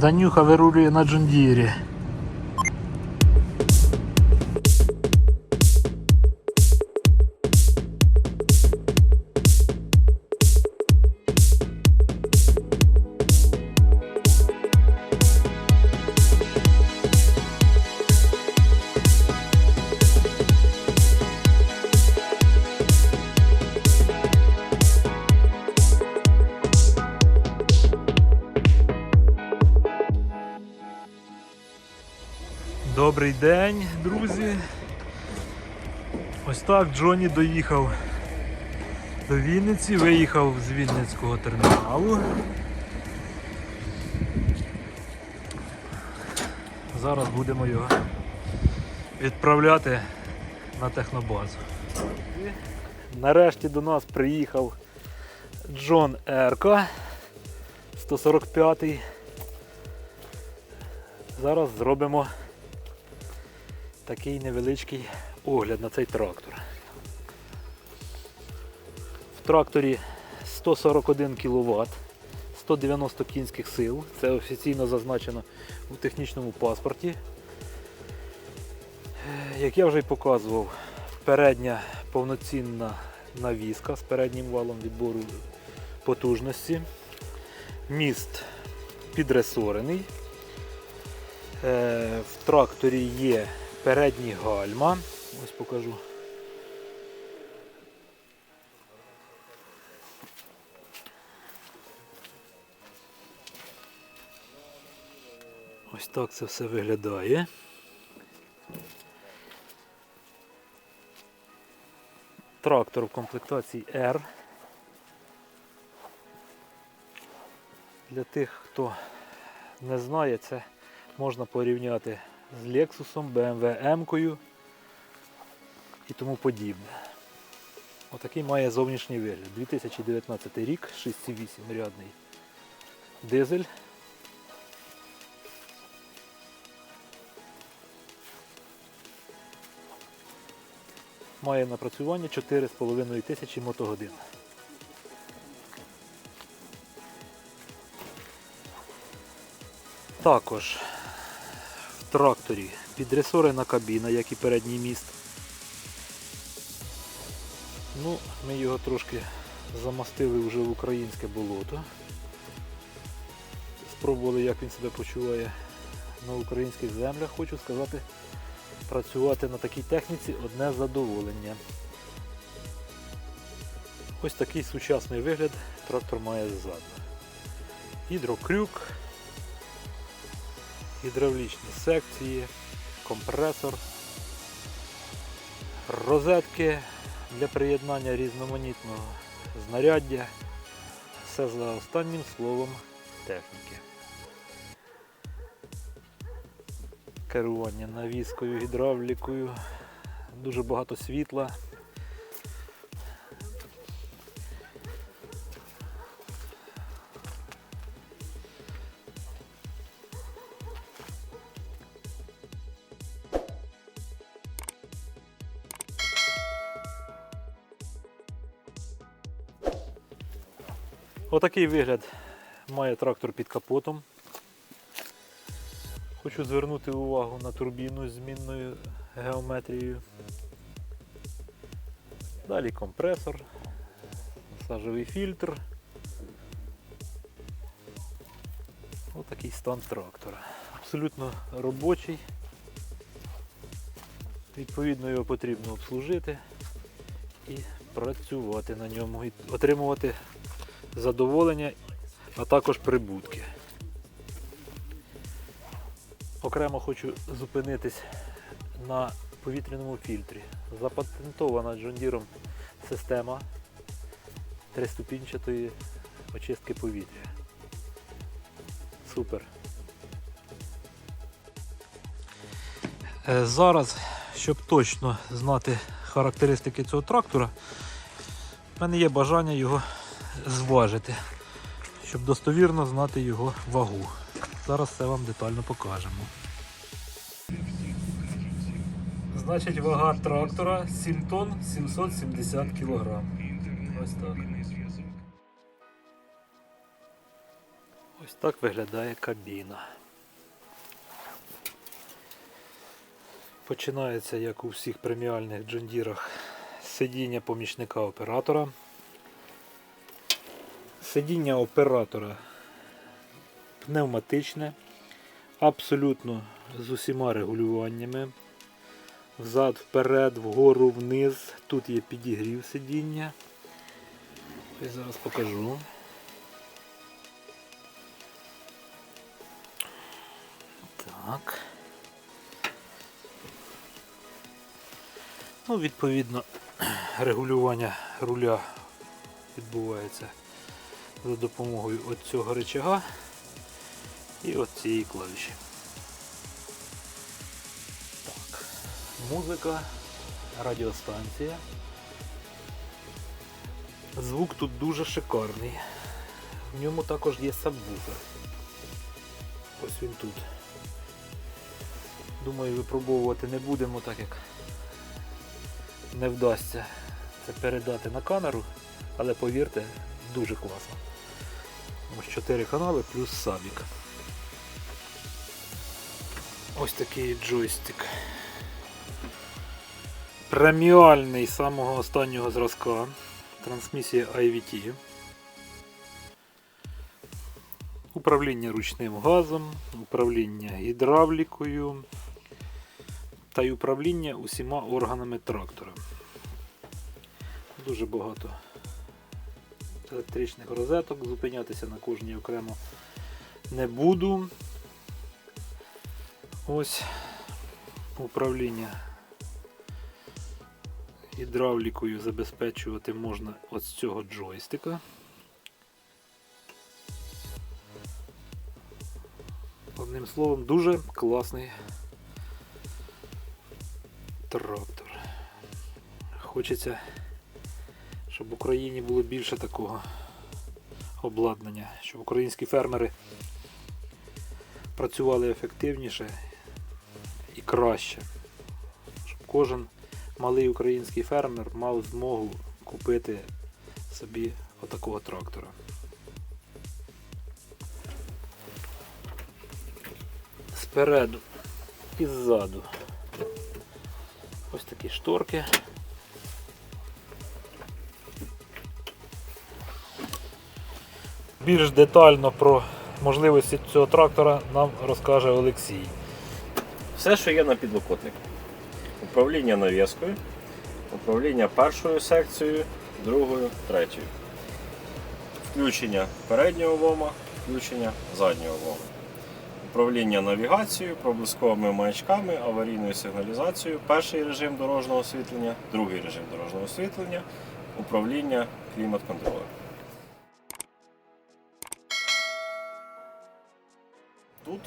Данюха вирулює на Джундірі. Так Джоні доїхав до Вінниці, виїхав з Вінницького терміналу. Зараз будемо його відправляти на технобазу. Нарешті до нас приїхав Джон Ерка 145. Зараз зробимо такий невеличкий огляд на цей трактор. В тракторі 141 кВт, 190 кінських сил. Це офіційно зазначено у технічному паспорті. Як я вже й показував, передня повноцінна навіска з переднім валом відбору потужності. Міст підресорений. Е, В тракторі є передні гальма. Ось покажу. Ось так це все виглядає. Трактор в комплектації R. Для тих, хто не знає, це можна порівняти з Lexus, BMW M і тому подібне. Отакий має зовнішній вигляд. 2019 рік, 6,8 рядний дизель. Має напрацювання 4,5 тисячі мотогодин. Також в тракторі підресорена кабіна, як і передній міст. Ну, ми його трошки замастили вже в українське болото. Спробували, як він себе почуває на українських землях. Хочу сказати, працювати на такій техніці одне задоволення. Ось такий сучасний вигляд трактор має ззаду. Гідрокрюк, гідравлічні секції, компресор, розетки для приєднання різноманітного знаряддя. Все за останнім словом техніки. Керування навіскою, гідравлікою, дуже багато світла. Отакий вигляд має трактор під капотом. Хочу звернути увагу на турбіну з змінною геометрією. Далі компресор, сажовий фільтр. Отакий стан трактора. Абсолютно робочий. Відповідно його потрібно обслужити і працювати на ньому, і отримувати задоволення, а також прибутки. Окремо хочу зупинитись на повітряному фільтрі. Запатентована Deere система триступінчатої очистки повітря. Супер. Е, Зараз, щоб точно знати характеристики цього трактора, в мене є бажання його зважити, щоб достовірно знати його вагу. Зараз все вам детально покажемо. Значить, вага трактора 7 тонн 770 кг. Ось так. Ось так виглядає кабіна. Починається, як у всіх преміальних джондірах, сидіння помічника оператора. Сидіння оператора пневматичне, абсолютно з усіма регулюваннями. Взад, вперед, вгору, вниз. Тут є підігрів сидіння. Я зараз покажу. Так. Ну, відповідно, регулювання руля відбувається за допомогою от цього рычага і от цієї клавіші. Так. Музика, радіостанція. Звук тут дуже шикарний. В ньому також є сабвуфер. Ось він тут. Думаю, випробовувати не будемо, так як не вдасться це передати на камеру, але повірте, дуже класно. Ось 4 канали плюс сабік. Ось такий джойстик. Преміальний самого останнього зразка. Трансмісія IVT. Управління ручним газом, управління гідравлікою та й управління усіма органами трактора. Дуже багато електричних розеток, зупинятися на кожній окремо не буду. Ось управління гідравлікою забезпечувати можна от з цього джойстика. Одним словом, дуже класний трактор. Хочеться, щоб в Україні було більше такого обладнання, щоб українські фермери працювали ефективніше і краще. Щоб кожен малий український фермер мав змогу купити собі отакого трактора. Спереду і ззаду. Ось такі шторки. Більш детально про можливості цього трактора нам розкаже Олексій. Все, що є на підлокотнику. Управління навіскою, управління першою секцією, другою, третьою. Включення переднього лома, включення заднього лома. Управління навігацією, проблисковими маячками, аварійною сигналізацією, перший режим дорожнього освітлення, другий режим дорожнього освітлення, управління клімат-контролем. Тут,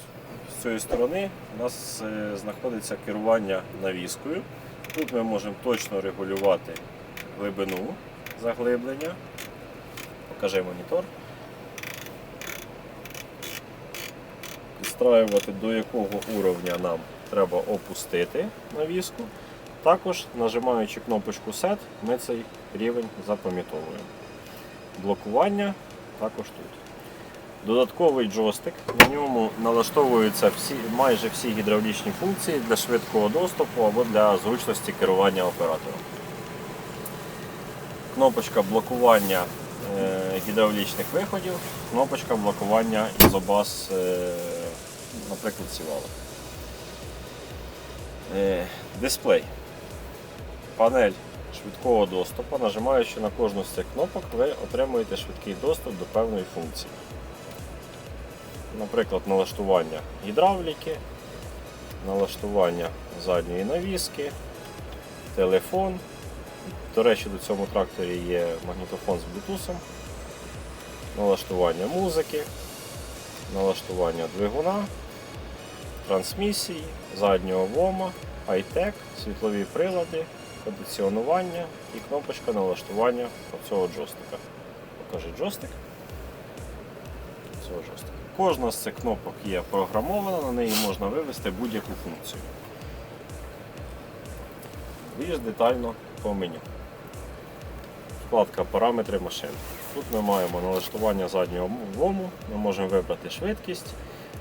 з цієї сторони, у нас е, знаходиться керування навіскою. Тут ми можемо точно регулювати глибину заглиблення. Покажи монітор. Підстраювати до якого уровня нам треба опустити навіску. Також нажимаючи кнопочку Set, ми цей рівень запам'ятовуємо. Блокування також тут. Додатковий джойстик. На ньому налаштовуються всі, майже всі гідравлічні функції для швидкого доступу або для зручності керування оператором. Кнопочка блокування е, гідравлічних виходів, кнопочка блокування ізобаз, е, наприклад, сівала. Е, дисплей. Панель швидкого доступу. Нажимаючи на кожну з цих кнопок, ви отримуєте швидкий доступ до певної функції наприклад, налаштування гідравліки, налаштування задньої навіски, телефон. До речі, до цьому тракторі є магнітофон з Bluetooth, налаштування музики, налаштування двигуна, трансмісії, заднього вома, high-tech, світлові прилади, кондиціонування і кнопочка налаштування цього джойстика. Покажи джойстик цього джойстика. Кожна з цих кнопок є програмована, на неї можна вивести будь-яку функцію. Більш детально по меню. Вкладка параметри машини. Тут ми маємо налаштування заднього лому, ми можемо вибрати швидкість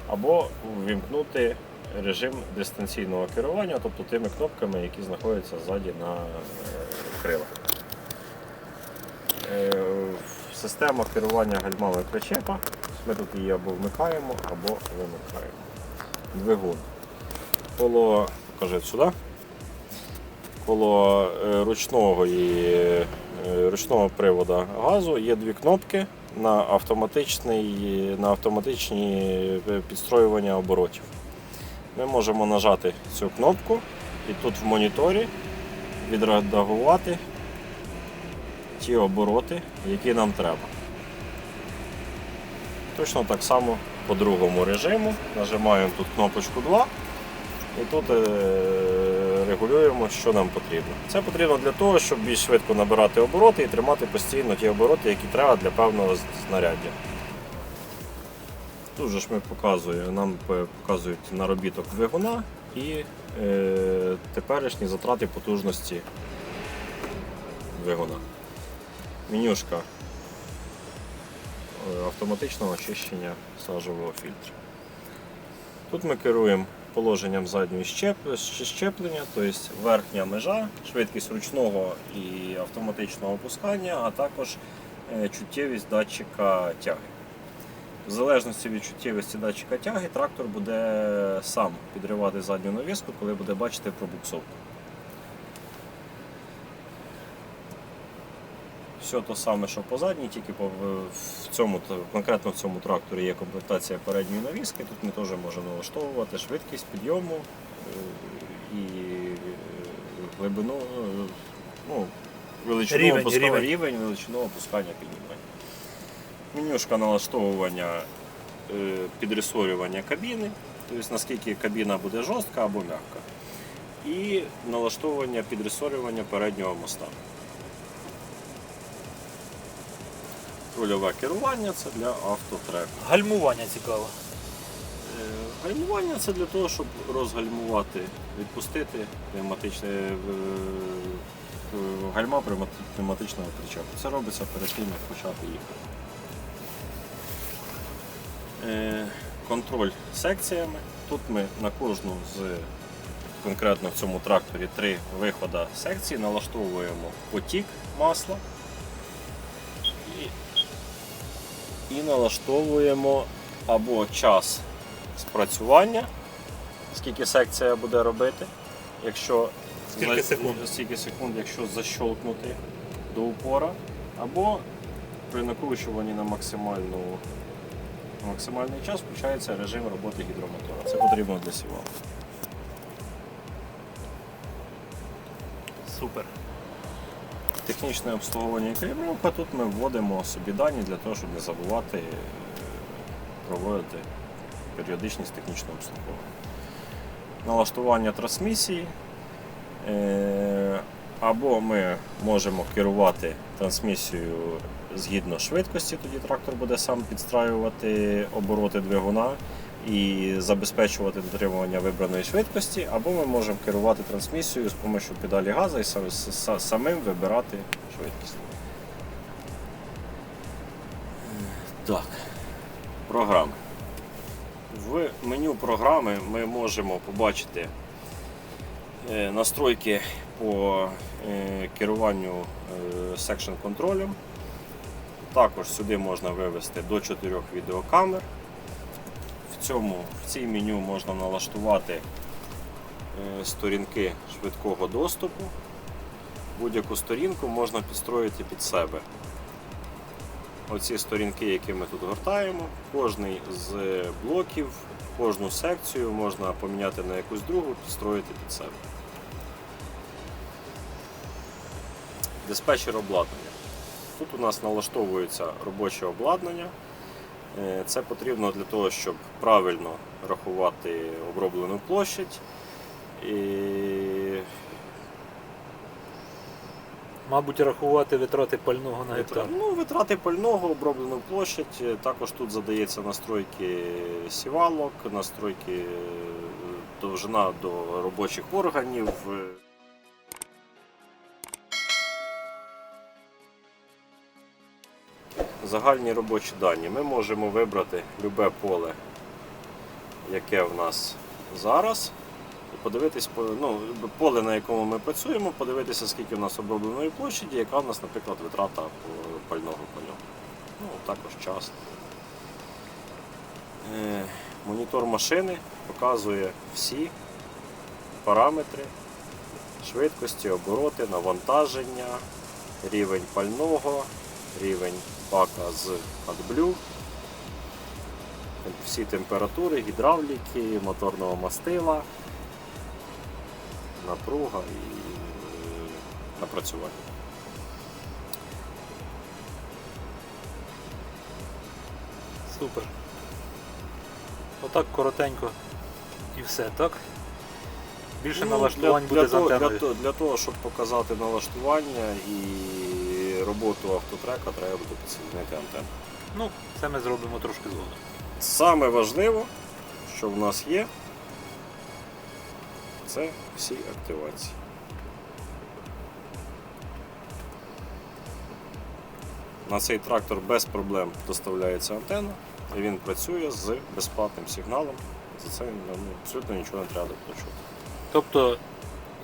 або ввімкнути режим дистанційного керування, тобто тими кнопками, які знаходяться ззаді на е, крилах. Е, Система керування гальмами причепа. Ми тут її або вмикаємо, або вимикаємо. Двигун. Коло, покажи сюди. Коло е, ручного, і, е, ручного приводу газу є дві кнопки на, автоматичний, на автоматичні е, підстроювання оборотів. Ми можемо нажати цю кнопку і тут в моніторі відредагувати ті обороти, які нам треба. Точно так само по другому режиму. Нажимаємо тут кнопочку 2 і тут е, регулюємо, що нам потрібно. Це потрібно для того, щоб більш швидко набирати обороти і тримати постійно ті обороти, які треба для певного знаряддя. Тут же ж ми показуємо, нам показують наробіток двигуна і е, теперішні затрати потужності двигуна. Менюшка автоматичного очищення сажового фільтру. Тут ми керуємо положенням щ- щеплення, тобто верхня межа, швидкість ручного і автоматичного опускання, а також е, чуттєвість датчика тяги. В залежності від чуттєвості датчика тяги, трактор буде сам підривати задню навіску, коли буде бачити пробуксовку. Все те саме, що по задній, тільки по, в цьому, конкретно в цьому тракторі є комплектація передньої навіски. Тут ми теж можемо налаштовувати швидкість підйому е, і е, глибину, е, ну, величину Рівень, опуска- рівень. рівень, величину опускання піднімання. Менюшка налаштовування підресорювання кабіни, тобто наскільки кабіна буде жорстка або м'яка. І налаштовування підресорювання переднього моста. Рульове керування це для автотреку. Гальмування цікаво. Е, Гальмування це для того, щоб розгальмувати, відпустити пневматичне е, е, гальма пневмати- пневматичного причепу. Це робиться перед тим, як почати їхати. Контроль секціями. Тут ми на кожну з конкретно в цьому тракторі три виходи секції налаштовуємо потік масла і налаштовуємо або час спрацювання, скільки секція буде робити. Якщо Скільки секунд? скільки секунд, якщо защолкнути до упора, або при накручуванні на максимальну максимальний час включається режим роботи гідромотора. Це потрібно для сівалки. Супер. Технічне обслуговування і калібровка. Тут ми вводимо собі дані для того, щоб не забувати е, проводити періодичність технічного обслуговування. Налаштування трансмісії. Е, Або ми можемо керувати трансмісією згідно швидкості, тоді трактор буде сам підстраювати обороти двигуна і забезпечувати дотримування вибраної швидкості, або ми можемо керувати трансмісією з допомогою педалі газу і самим вибирати швидкість. Так, програми. В меню програми ми можемо побачити е, настройки по е, керуванню е, секшн контролем. Також сюди можна вивести до 4 відеокамер. В, цьому, в цій меню можна налаштувати е, сторінки швидкого доступу. Будь-яку сторінку можна підстроїти під себе. Оці сторінки, які ми тут гортаємо, кожний з блоків, кожну секцію можна поміняти на якусь другу, підстроїти під себе. Диспетчер обладнання. Тут у нас налаштовується робоче обладнання. Е, Це потрібно для того, щоб правильно рахувати оброблену площадь. І Мабуть, рахувати витрати пального на гектар. Ну, витрати пального, оброблену площадь. Е, Також тут задається настройки сівалок, настройки е, довжина до робочих органів. Загальні робочі дані. Ми можемо вибрати любе поле, яке в нас зараз. Подивитись ну, поле, на якому ми працюємо, подивитися, скільки в нас обробленої площаді, яка в нас, наприклад, витрата пального по. Ну, також час. Е, Монітор машини показує всі параметри швидкості, обороти, навантаження, рівень пального, рівень бака з AdBlue, всі температури, гідравліки, моторного мастила, напруга і е, напрацювання. Супер. Отак коротенько і все, так? Більше Ну, налаштувань для, буде для, з того, для, для того, щоб показати налаштування і роботу автотрека, треба буде підсоединити антенну. Ну, це ми зробимо трошки згодом. Саме важливо, що в нас є, це всі активації. На цей трактор без проблем доставляється антенна, і він працює з безплатним сигналом. За це ну, абсолютно нічого не треба доплачувати. Тобто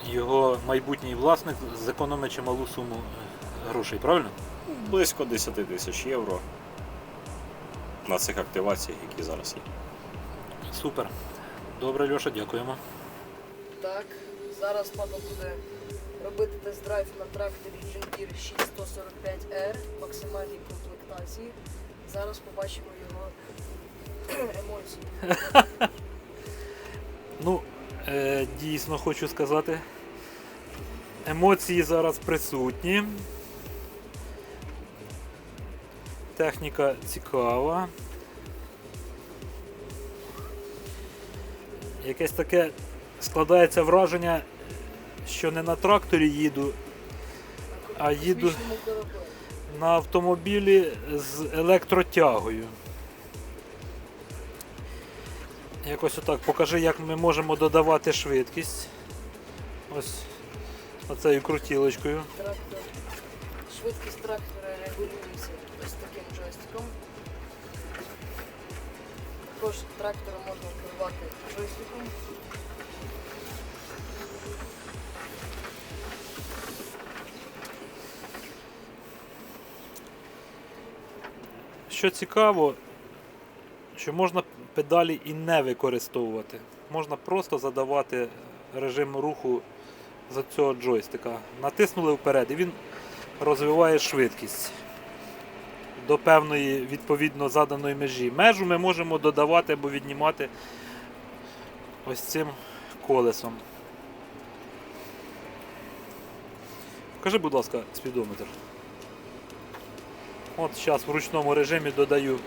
його майбутній власник зекономить чималу суму е, грошей, правильно? Близько 10 тисяч євро на цих активаціях, які зараз є. Супер. Добре, Льоша, дякуємо. Так, зараз папа буде робити тест-драйв на тракторі John Deere 6145R максимальній комплектації. Зараз побачимо його емоції. Ну, е, дійсно хочу сказати. Емоції зараз присутні. Техніка цікава. Якесь таке складається враження, що не на тракторі їду, а їду на автомобілі з електротягою. Якось отак покажи, як ми можемо додавати швидкість. Ось оцею крутілочкою. Швидкість трактора регулюється Також трактором можна керувати джойстиком. Що цікаво, що можна педалі і не використовувати. Можна просто задавати режим руху за цього джойстика. Натиснули вперед і він розвиває швидкість до певної відповідно заданої межі. Межу ми можемо додавати або віднімати ось цим колесом. Покажи, будь ласка, спідометр. От зараз в ручному режимі додаю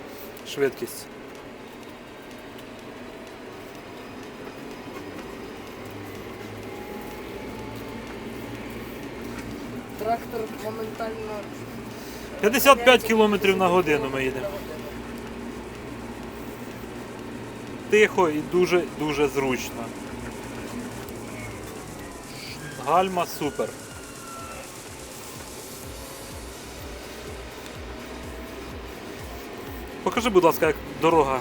швидкість. Трактор моментально. Е, 55 ганяється кілометрів на годину ми їдемо. Тихо і дуже дуже зручно. Гальма супер. Покажи, будь ласка, як дорога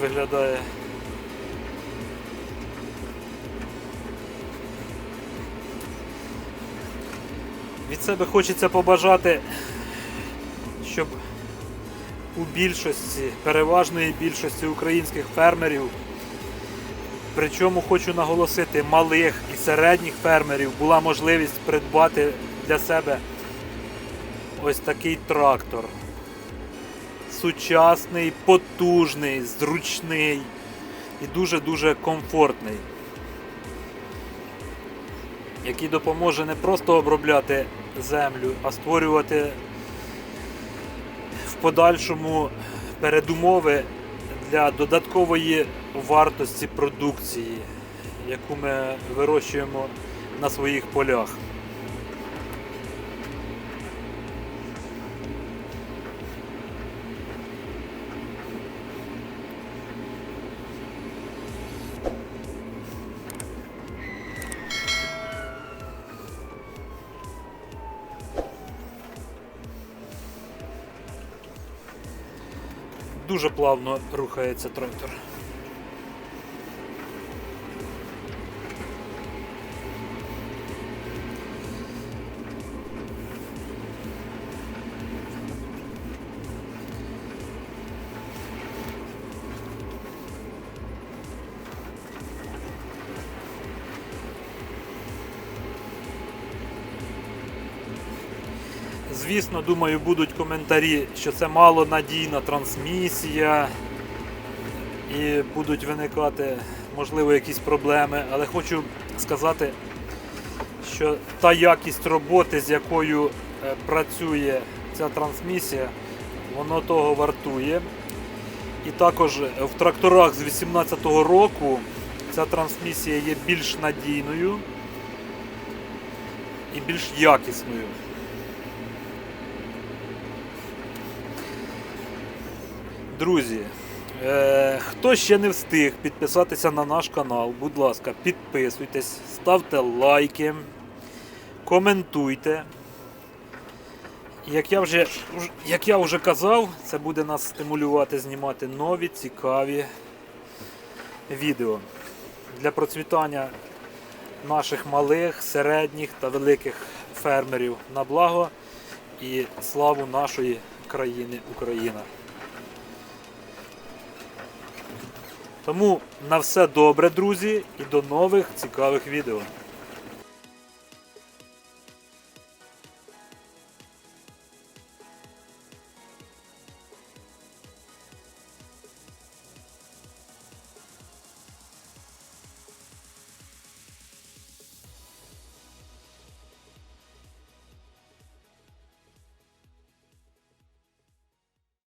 виглядає. Від себе хочеться побажати, щоб у більшості, переважної більшості українських фермерів, причому хочу наголосити, малих і середніх фермерів була можливість придбати для себе ось такий трактор. Сучасний, потужний, зручний і дуже-дуже комфортний який допоможе не просто обробляти землю, а створювати в подальшому передумови для додаткової вартості продукції, яку ми вирощуємо на своїх полях. Дуже плавно рухається трактор. Звісно, думаю, будуть коментарі, що це малонадійна трансмісія і будуть виникати, можливо, якісь проблеми. Але хочу сказати, що та якість роботи, з якою е, працює ця трансмісія, воно того вартує. І також в тракторах з 18-го року ця трансмісія є більш надійною і більш якісною. Друзі, е, хто ще не встиг підписатися на наш канал, будь ласка, підписуйтесь, ставте лайки, коментуйте. Як я вже, як я вже казав, це буде нас стимулювати знімати нові цікаві відео для процвітання наших малих, середніх та великих фермерів на благо і славу нашої країни Україна. Тому на все добре, друзі, і до нових цікавих відео.